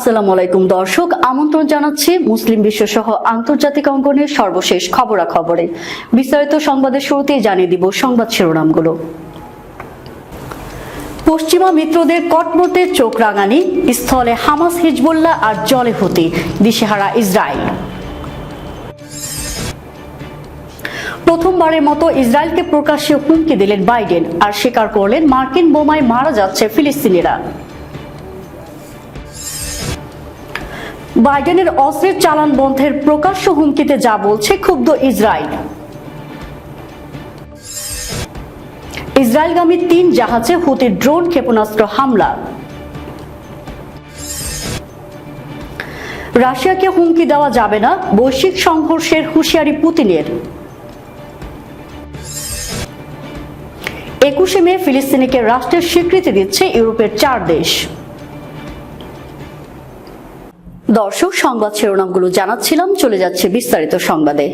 আসসালামু আলাইকুম, দর্শক। আমন্ত্রণ জানাচ্ছি মুসলিম বিশ্ব সহ আন্তর্জাতিক অঙ্গনের সর্বশেষ খবরাখবরে। বিস্তারিত সংবাদের শুরুতেই জানিয়ে দিব সংবাদ শিরোনামগুলো। পশ্চিমা মিত্রদের কটমটে চোখ রাঙানি, স্থলে হামাস, হিজবুল্লাহ আর জলে হতে দিশেহারা ইসরায়েল। প্রথমবারের মতো ইসরায়েলকে প্রকাশ্যে হুমকি দিলেন বাইডেন, আর স্বীকার করলেন মার্কিন বোমায় মারা যাচ্ছে ফিলিস্তিনিরা। বাইডেনের অস্ত্রের চালান বন্ধের প্রকাশ্য হুমকিতে যা বলছে ক্ষুব্ধ ইসরায়েল। ইসরায়েলগামী তিন জাহাজে হুতির ড্রোন ক্ষেপণাস্ত্র হামলা। রাশিয়াকে হুমকি দেওয়া যাবে না, বৈশ্বিক সংঘর্ষের হুঁশিয়ারি পুতিনের। একুশে মে ফিলিস্তিনিকে রাষ্ট্রের স্বীকৃতি দিচ্ছে ইউরোপের চার দেশ। দর্শক সংবাদ শিরোনামগুলো জানাচ্ছিলাম চলে যাচ্ছে বিস্তারিত সংবাদে।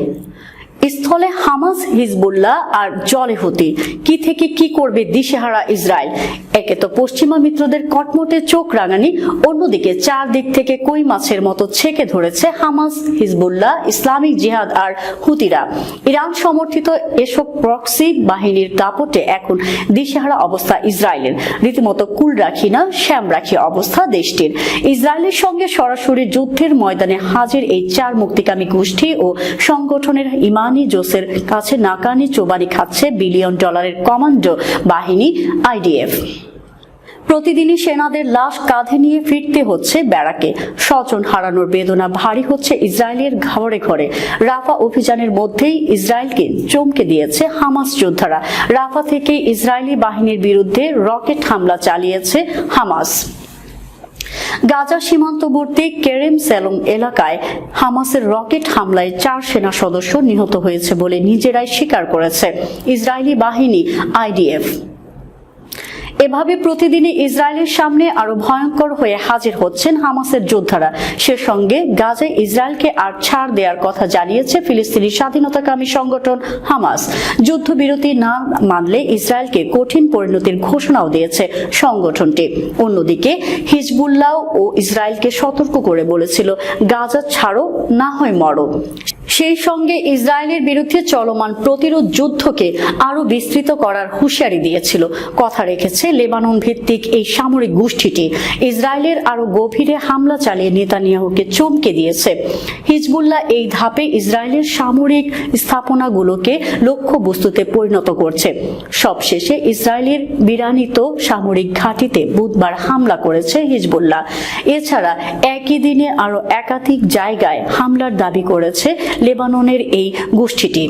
স্থলে হামাস, হিজবুল্লাহ আর জলে হতি কি থেকে কি করবে দিশেহারা ইসরায়েল? একে তো পশ্চিমা মিত্রদের কটমটে চোখ রাঙানি, অন্যদিকে চার দিক থেকে কই মাছের মতো ছেকে ধরেছে হামাস, হিজবুল্লাহ, ইসলামিক জিহাদ আর হুতিরা। ইরান সমর্থিত এসব প্রক্সি বাহিনীর দাপটে এখন দিশেহারা অবস্থা ইসরায়েলের। রীতিমতো কুল রাখি না, শ্যাম রাখি অবস্থা দেশটির। ইসরায়েলের সঙ্গে সরাসরি যুদ্ধের ময়দানে হাজির এই চার মুক্তিকামী গোষ্ঠী ও সংগঠনের ইমানি জোসের কাছে নাকানি চোবানি খাচ্ছে বিলিয়ন ডলারের কমান্ডো বাহিনী, আইডিএফ। প্রতিদিনই সেনাদের লাশ কাঁধে নিয়ে ফিরতে হচ্ছে ব্যারাকে। স্বজন হারানোর বেদনা ভারী হচ্ছে ইসরায়েলের ঘরে ঘরে। রাফা অভিযানের মধ্যেই ইসরায়েলকে চমকে দিয়েছে হামাস যোদ্ধারা। রাফা থেকে ইসরায়েলি বাহিনীর বিরুদ্ধে রকেট হামলা চালিয়েছে হামাস। গাজা সীমান্তবর্তী কেরেম সেলং এলাকায় হামাসের রকেট হামলায় চার সেনা সদস্য নিহত হয়েছে বলে নিজেরাই স্বীকার করেছে। ইসরায়েলি বাহিনী আইডিএফ। এভাবে প্রতিদিনই ইসরায়েলের সামনে আরও ভয়ঙ্কর হয়ে হাজির হচ্ছেন হামাসের যোদ্ধারা। সে সঙ্গে গাজায় ইসরায়েলকে আর ছাড় দেওয়ার কথা জানিয়েছে ফিলিস্তিনি স্বাধীনতাকামী সংগঠন হামাস। যুদ্ধবিরতি না মানলে ইসরায়েলকে কঠিন পরিণতির ঘোষণাও দিয়েছে সংগঠনটি। অন্যদিকে হিজবুল্লাহ ও ইসরায়েলকে সতর্ক করে বলেছিল, গাজা ছাড়ো, না হয় মরো। সেই সঙ্গে ইসরায়েলের বিরুদ্ধে চলমান প্রতিরোধ যুদ্ধকে আরও বিস্তৃত করার হুঁশিয়ারি দিয়েছিল। কথা রেখেছে লেবানন ভিত্তিক এই সামরিক গোষ্ঠীটি। ইসরায়েলের আরও গভীরে হামলা চালিয়ে নেতানিয়াহুকে চমকে দিয়েছে। হিজবুল্লাহ এই ধাপে ইসরায়েলের সামরিক স্থাপনাগুলোকে লক্ষ্য বস্তুতে পরিণত করছে। সবশেষে ইসরায়েলের বিরানিত সামরিক ঘাঁটিতে বুধবার হামলা করেছে হিজবুল্লাহ। এছাড়া একই দিনে আরও একাধিক জায়গায় হামলার দাবি করেছে লেবাননের এই গোষ্ঠীটি।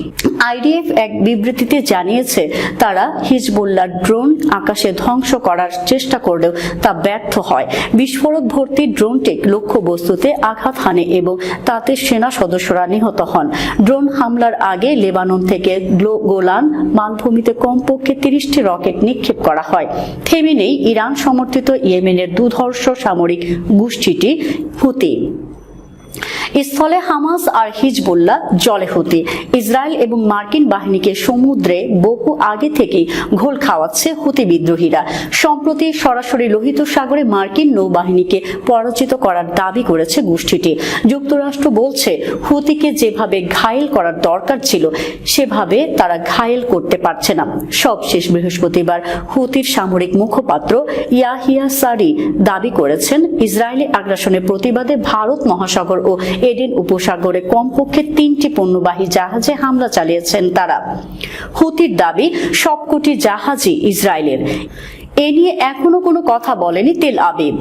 আইডিএফ এক বিবৃতিতে জানিয়েছে, তারা হিজবুল্লাহ ড্রোন আকাশে ধ্বংস করার চেষ্টা করলেও তা ব্যর্থ হয়। বিস্ফোরক ভর্তি ড্রোনটি লক্ষ্যবস্তুতে আঘাত হানে এবং তাতে সেনা সদস্যরা নিহত হন। ড্রোন হামলার আগে লেবানন থেকে গোলান মালভূমিতে কমপক্ষে তিরিশটি রকেট নিক্ষেপ করা হয়। থেমে নেই ইরান সমর্থিত ইয়েমেনের দুধর্ষ সামরিক গোষ্ঠীটি, হুতি। স্থলে হামাস আর হিজবুল্লাহ জলে হতে। ইসরায়েল এবং মার্কিন বাহিনীকে সমুদ্রে বহু আগে থেকেই ঘোল খাওয়াচ্ছে হুতি বিদ্রোহীরা। সম্প্রতি সরাসরি লোহিত সাগরে মার্কিন নৌবাহিনীকে পরাজিত করার দাবি করেছে গোষ্ঠীটি। যুক্তরাষ্ট্র বলছে, হুতিকে যেভাবে ঘায়েল করার দরকার ছিল, সেভাবে তারা ঘায়েল করতে পারছে না। সবশেষ বৃহস্পতিবার হুতির সামরিক মুখপাত্র ইয়াহিয়া সারি দাবি করেছেন, ইসরায়েলি আগ্রাসনের প্রতিবাদে ভারত মহাসাগর ও এডেন উপসাগরে কমপক্ষে তিনটি পণ্যবাহী জাহাজে হামলা চালিয়েছেন তারা। হুতির দাবি, সবকটি জাহাজই ইসরায়েলের। এ নিয়ে এখনও কোনো কথা বলেনি তেল আবিব।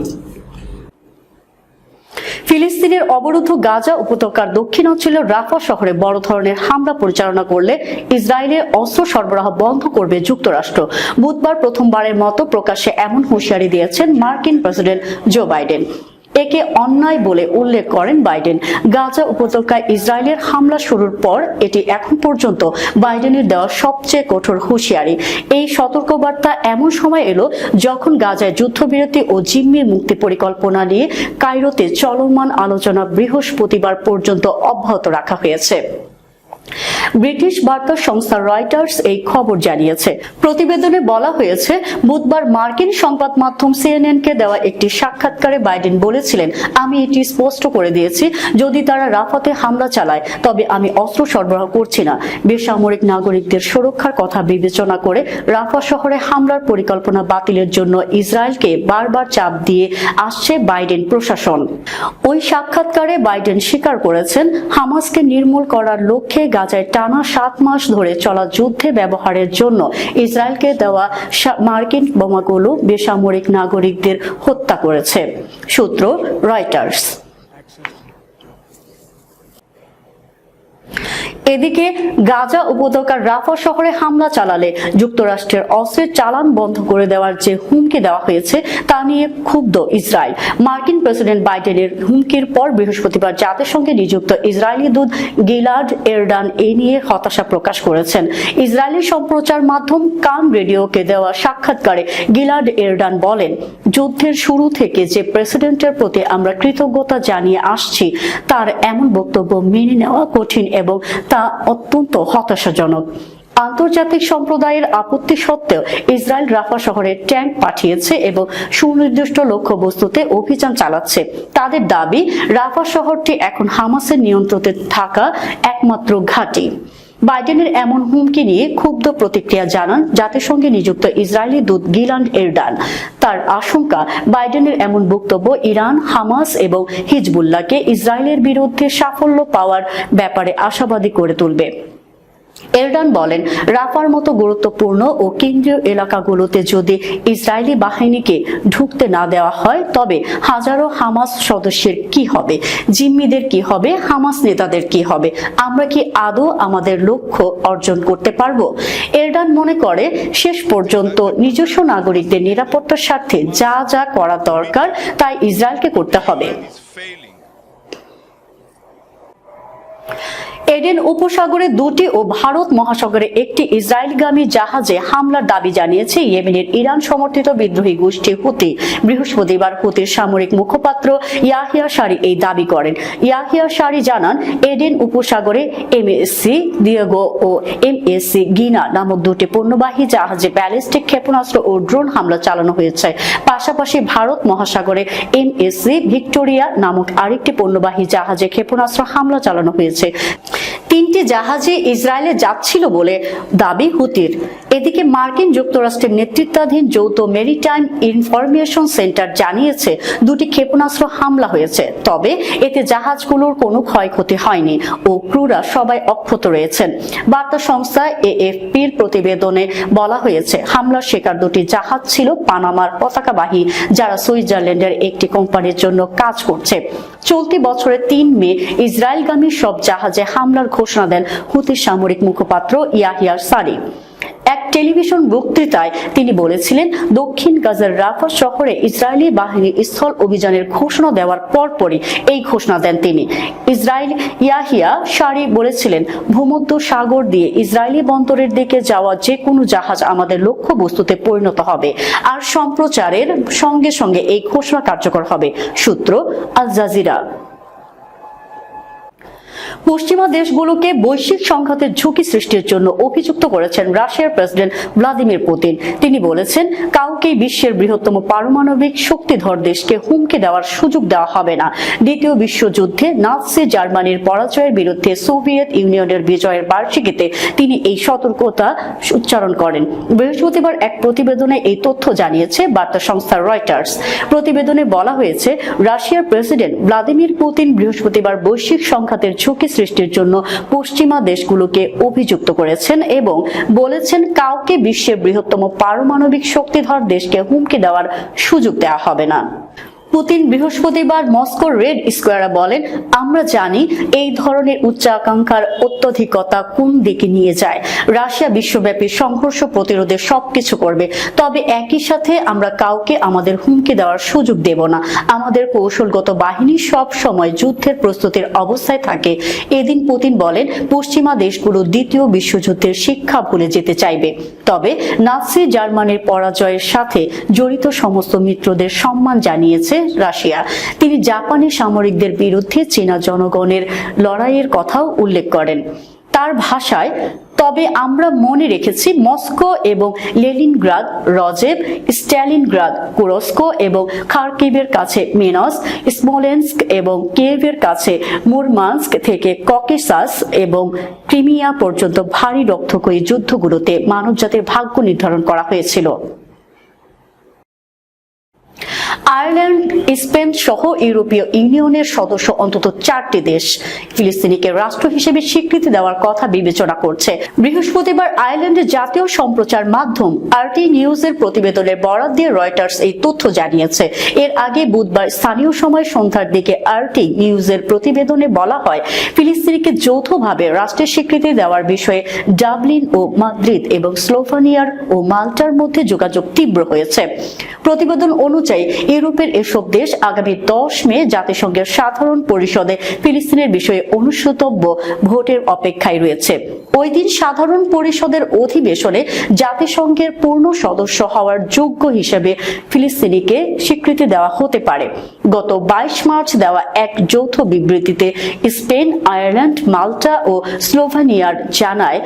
ফিলিস্তিনের অবরুদ্ধ গাজা উপত্যকার দক্ষিণাঞ্চলীয় রাফা শহরে বড় ধরনের হামলা পরিচালনা করলে ইসরায়েলের অস্ত্র সরবরাহ বন্ধ করবে যুক্তরাষ্ট্র। বুধবার প্রথমবারের মতো প্রকাশ্যে এমন হুঁশিয়ারি দিয়েছেন মার্কিন প্রেসিডেন্ট জো বাইডেন। একে অন্যায় বলে উল্লেখ করেন বাইডেন। গাজা উপত্যকায় ইসরায়েলের হামলা শুরুর পর এটি এখন পর্যন্ত বাইডেনের দেওয়া সবচেয়ে কঠোর হুঁশিয়ারি। এই সতর্কবার্তা এমন সময় এলো যখন গাজায় যুদ্ধবিরতি ও জিম্মির মুক্তি পরিকল্পনা নিয়ে কায়রোতে চলমান আলোচনা বৃহস্পতিবার পর্যন্ত অব্যাহত রাখা হয়েছে। ব্রিটিশ বার্তা সংস্থা রয়টার্স এই খবর জানিয়েছে। প্রতিবেদনে বলা হয়েছে, বুধবার মার্কিন সংবাদ মাধ্যম সিএনএন কে দেওয়া একটি সাক্ষাৎকারে বাইডেন বলেছিলেন, আমি এটি স্পষ্ট করে দিয়েছি, যদি তারা রাফাতে হামলা চালায়, তবে আমি অস্ত্র সরবরাহ করছি না। বেসামরিক নাগরিকদের সুরক্ষার কথা বিবেচনা করে রাফা শহরে হামলার পরিকল্পনা বাতিলের জন্য ইসরায়েলকে বারবার চাপ দিয়ে আসছে বাইডেন প্রশাসন। ওই সাক্ষাৎকারে বাইডেন স্বীকার করেছেন, হামাসকে নির্মূল করার লক্ষ্যে গাজায় টানা সাত মাস ধরে চলা যুদ্ধে ব্যবহারের জন্য ইসরায়েলকে দেওয়া মার্কিন বোমাগুলো বেসামরিক নাগরিকদের হত্যা করেছে। সূত্র রয়টার্স। এদিকে গাজা উপত্যকার রাফা শহরে হামলা চালালে যুক্তরাষ্ট্রের অস্ত্রের চালান বন্ধ করে দেওয়ার যে হুমকি দেওয়া হয়েছে, তা নিয়ে ক্ষুব্ধ ইসরায়েল। মার্কিন প্রেসিডেন্ট বাইডেনের হুমকির পর বৃহস্পতিবার জাতিসংঘে নিযুক্ত ইসরায়েলি দূত গিলাড এরডান এ নিয়ে হতাশা প্রকাশ করেছেন। ইসরায়েলি সম্প্রচার মাধ্যম কান রেডিওকে দেওয়া সাক্ষাৎকারে গিলাড এরডান বলেন, যুদ্ধের শুরু থেকে যে প্রেসিডেন্টের প্রতি আমরা কৃতজ্ঞতা জানিয়ে আসছি, তার এমন বক্তব্য মেনে নেওয়া কঠিন এবং তা অত্যন্ত হতাশাজনক। আন্তর্জাতিক সম্প্রদায়ের আপত্তি সত্ত্বেও ইসরায়েল রাফা শহরে ট্যাঙ্ক পাঠিয়েছে এবং সুনির্দিষ্ট লক্ষ্যবস্তুতে অভিযান চালাচ্ছে। তাদের দাবি, রাফা শহরটি এখন হামাসের নিয়ন্ত্রণে থাকা একমাত্র ঘাঁটি। বাইডেনের এমন হুমকি নিয়ে ক্ষুব্ধ প্রতিক্রিয়া জানান জাতিসংঘে নিযুক্ত ইসরায়েলি দূত গিলান্ড এরডান। তার আশঙ্কা, বাইডেনের এমন বক্তব্য ইরান, হামাস এবং হিজবুল্লাহকে ইসরায়েলের বিরুদ্ধে সাফল্য পাওয়ার ব্যাপারে আশাবাদী করে তুলবে। এরডান বলেন, রাফার মতো গুরুত্বপূর্ণ ও কেন্দ্রীয় এলাকাগুলোতে যদি ইসরায়েলি বাহিনীকে ঢুকতে না দেওয়া হয়, তবে হাজারো হামাস সদস্যের কি হবে? জিম্মিদের কি হবে? হামাস নেতাদের কি হবে? আমরা কি আদৌ আমাদের লক্ষ্য অর্জন করতে পারব? এরডান মনে করে, শেষ পর্যন্ত নিজস্ব নাগরিকদের নিরাপত্তার স্বার্থে যা যা করা দরকার, তাই ইসরায়েলকে করতে হবে। এডেন উপসাগরে দুটি ও ভারত মহাসাগরে একটি ইসরায়েলগামী জাহাজে হামলার দাবি জানিয়েছে ইয়েমেনের ইরান সমর্থিত বিদ্রোহী গোষ্ঠী হুতি। বৃহস্পতিবার হুতির সামরিক মুখপাত্র ইয়াহিয়া সারি এই দাবি করেন। ইয়াহিয়া সারি জানান, এডেন উপসাগরে এমএসসি দিয়েগো ও এমএসসি গিনা নামক দুটি পণ্যবাহী জাহাজে ব্যালিস্টিক ক্ষেপণাস্ত্র ও ড্রোন হামলা চালানো হয়েছে। পাশাপাশি ভারত মহাসাগরে এমএসসি ভিক্টোরিয়া নামক আরেকটি পণ্যবাহী জাহাজে ক্ষেপণাস্ত্র হামলা চালানো হয়েছে। তিনটি জাহাজে ইসরায়েলে যাচ্ছিল বলে দাবি হুতির। এদিকে মার্কিন যুক্তরাষ্ট্রের নেতৃত্বাধীন যৌথ মেরিটাইম ইনফরমেশন সেন্টার জানিয়েছে, দুটি ক্ষেপণাস্ত্র হামলা হয়েছে, তবে এতে জাহাজগুলোর কোনো ক্ষয়ক্ষতি হয়নি ও ক্রুরা সবাই অক্ষত রয়েছেন। বার্তা সংস্থা এএফপির প্রতিবেদনে বলা হয়েছে, হামলার শিকার দুটি জাহাজ ছিল পানামার পতাকাবাহী, যারা সুইজারল্যান্ডের একটি কোম্পানির জন্য কাজ করছে। চলতি বছরের তিন মে, ইসরায়েলগামী সব জাহাজে হামলার ঘোষণা দেন হুতির সামরিক মুখপাত্র ইয়াহিয়ার সারি এক টেলিভিশন বক্তৃতায় তিনি বলেছিলেন, দক্ষিণ গাজার রাফা শহরে ইসরায়েলি বাহিনী স্থল অভিযানের ঘোষণা দেওয়ার পরপরই এই ঘোষণা দেন তিনি। ইসরায়েল ইয়াহিয়া সারি বলেছিলেন, ভূমধ্য সাগর দিয়ে ইসরায়েলি বন্দরের দিকে যাওয়া যে কোনো জাহাজ আমাদের লক্ষ্য বস্তুতে পরিণত হবে আর সম্প্রচারের সঙ্গে সঙ্গে এই ঘোষণা কার্যকর হবে। সূত্র আল জাজিরা। পশ্চিমা দেশগুলোকে বৈশ্বিক সংঘাতের ঝুঁকি সৃষ্টির জন্য অভিযুক্ত করেছেন রাশিয়ার প্রেসিডেন্ট ভ্লাদিমির পুতিন। তিনি বলেছেন কাউকে বিশ্বের বৃহত্তম পারমাণবিক শক্তিধর দেশকে হুমকি দেওয়ার সুযোগ দেওয়া হবে না। দ্বিতীয় বিশ্বযুদ্ধে নাৎসি জার্মানির পরাজয়ের বিরুদ্ধে সোভিয়েত ইউনিয়নের বিজয়ের বার্ষিকীতে তিনি এই সতর্কতা উচ্চারণ করেন। বৃহস্পতিবার এক প্রতিবেদনে এই তথ্য জানিয়েছে বার্তা সংস্থা রয়টার্স। প্রতিবেদনে বলা হয়েছে, রাশিয়ার প্রেসিডেন্ট ভ্লাদিমির পুতিন বৃহস্পতিবার বৈশ্বিক সংঘাতের ঝুঁকি সৃষ্টির জন্য পশ্চিমা দেশগুলোকে অভিযুক্ত করেছেন এবং বলেছেন কাউকে বিশ্বের বৃহত্তম পারমাণবিক শক্তিধর দেশকে হুমকি দেওয়ার সুযোগ দেওয়া হবে না। পুতিন বৃহস্পতিবার মস্কোর রেড স্কোয়ারে বলেন, আমরা জানি এই ধরনের উচ্চাকাঙ্ক্ষার অত্যধিকতা কোন দিকে নিয়ে যায়। রাশিয়া বিশ্বব্যাপী সংঘর্ষ প্রতিরোধে সবকিছু করবে। তবে একই সাথে আমরা কাউকে আমাদের হুমকি দেওয়ার সুযোগ দেব না। আমাদের কৌশলগত বাহিনী সব সময় যুদ্ধের প্রস্তুতির অবস্থায় থাকে। এদিন পুতিন বলেন, পশ্চিমা দেশগুলো দ্বিতীয় বিশ্বযুদ্ধের শিক্ষা ভুলে যেতে চাইবে। তবে নাৎসি জার্মানির পরাজয়ের সাথে জড়িত সমস্ত মিত্রদের সম্মান জানিয়েছে রাশিয়া। তিনি জাপানি সামরিকদের বিরুদ্ধে চীনা জনগণের লড়াইয়ের কথাও উল্লেখ করেন। তার ভাষায়, তবে আমরা মনে রেখেছি মস্কো এবং লেলিনগ্রাদ, রজেব, স্ট্যালিনগ্রাদ, কুরস্কো এবং খার্কিভের কাছে মিনস স্মোলেন্স্ক এবং কেভের কাছে মুরমান্স্ক থেকে ককেসাস এবং ক্রিমিয়া পর্যন্ত ভারী রক্তক্ষয়ী যুদ্ধগুলোতে মানবজাতির ভাগ্য নির্ধারণ করা হয়েছিল। আয়ারল্যান্ড, স্পেন সহ ইউরোপীয় ইউনিয়নের সদস্য অন্তত চারটি দেশ। ফিলিস্তিনিকে রাষ্ট্র হিসেবে স্বীকৃতি দেওয়ার কথা বিবেচনা করছে। বৃহস্পতিবার আয়ারল্যান্ডের জাতীয় সম্প্রচার মাধ্যম আরটি নিউজের প্রতিবেদনের বরাদ দিয়ে রয়টার্স এই তথ্য জানিয়েছে। এর আগে বুধবার স্থানীয় সময় সন্ধ্যার দিকে আরটি নিউজের প্রতিবেদনে বলা হয়, ফিলিস্তিনিকে যৌথভাবে রাষ্ট্রের স্বীকৃতি দেওয়ার বিষয়ে ডাবলিন ও মাদ্রিদ এবং স্লোভানিয়ার ও মাল্টার মধ্যে যোগাযোগ তীব্র হয়েছে। প্রতিবেদন অনুযায়ী ইউরোপের এসব দেশ আগামী দশ মে জাতিসংঘের সাধারণ পরিষদে ফিলিস্তিনের বিষয়ে অনুষ্ঠিতব্য ভোটের অপেক্ষায় রয়েছে। ওই দিন সাধারণ পরিষদের অধিবেশনে জাতিসংঘের পূর্ণ সদস্য হওয়ার যোগ্য হিসেবে ফিলিস্তিনিকে স্বীকৃতি দেওয়া হতে পারে। গত বাইশ মার্চ দেওয়া এক যৌথ বিবৃতিতে স্পেন, আয়ারল্যান্ড, মাল্টা ও স্লোভানিয়ার জানায়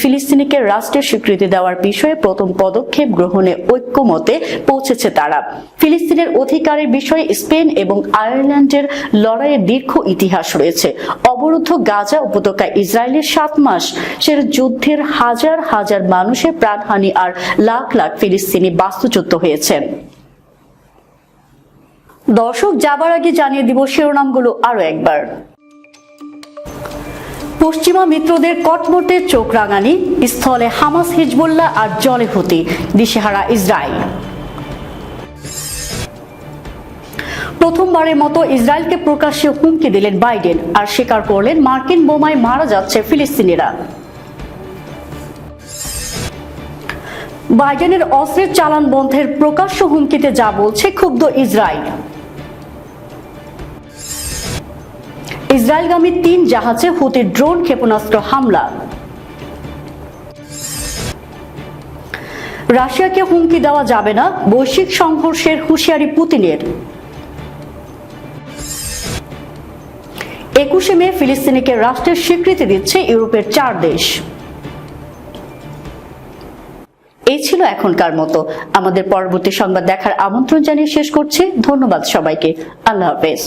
ফিলিস্তিনিকে রাষ্ট্রের স্বীকৃতি দেওয়ার বিষয়ে প্রথম পদক্ষেপ গ্রহণে ঐক্যমতে পৌঁছেছে তারা। ফিলিস্তিনের অধিকারের বিষয়ে স্পেন এবং আয়ারল্যান্ডের লড়াইয়ের দীর্ঘ ইতিহাস রয়েছে। অবরুদ্ধ গাজা উপত্যকায় ইসরায়েলের সাত মাস, সের যুদ্ধের হাজার হাজার মানুষের প্রাণহানি আর লাখ লাখ ফিলিস্তিনি বাস্তুচ্যুত হয়েছেন দর্শক, যাবার আগে জানিয়ে দিব শিরোনামগুলো আরও একবার। পশ্চিমা মিত্রদের কটমটে চোখ রাঙানি, স্থলে হামাস, হিজবুল্লাহ আর জলে হতি দিশেহারা ইসরায়েল। প্রথমবারের মতো ইসরায়েলকে প্রকাশ্যে হুমকি দিলেন বাইডেন আর স্বীকার করলেন মার্কিন বোমায় মারা যাচ্ছে ফিলিস্তিনিরা। বাইডেনের অস্ত্রের চালান বন্ধের প্রকাশ্য হুমকিতে যা বলছে ক্ষুব্ধ ইসরায়েল। ইসরায়েলগামী তিন জাহাজে হুতির ড্রোন ক্ষেপণাস্ত্র হামলা। রাশিয়াকে হুমকি দেওয়া যাবে না, বৈশ্বিক সংঘর্ষের হুঁশিয়ারি পুতিনের। একুশে মে ফিলিস্তিনিকে রাষ্ট্রের স্বীকৃতি দিচ্ছে ইউরোপের চার দেশ। এই ছিল এখনকার মতো। আমাদের পরবর্তী সংবাদ দেখার আমন্ত্রণ জানিয়ে শেষ করছি। ধন্যবাদ সবাইকে। আল্লাহ হাফেজ।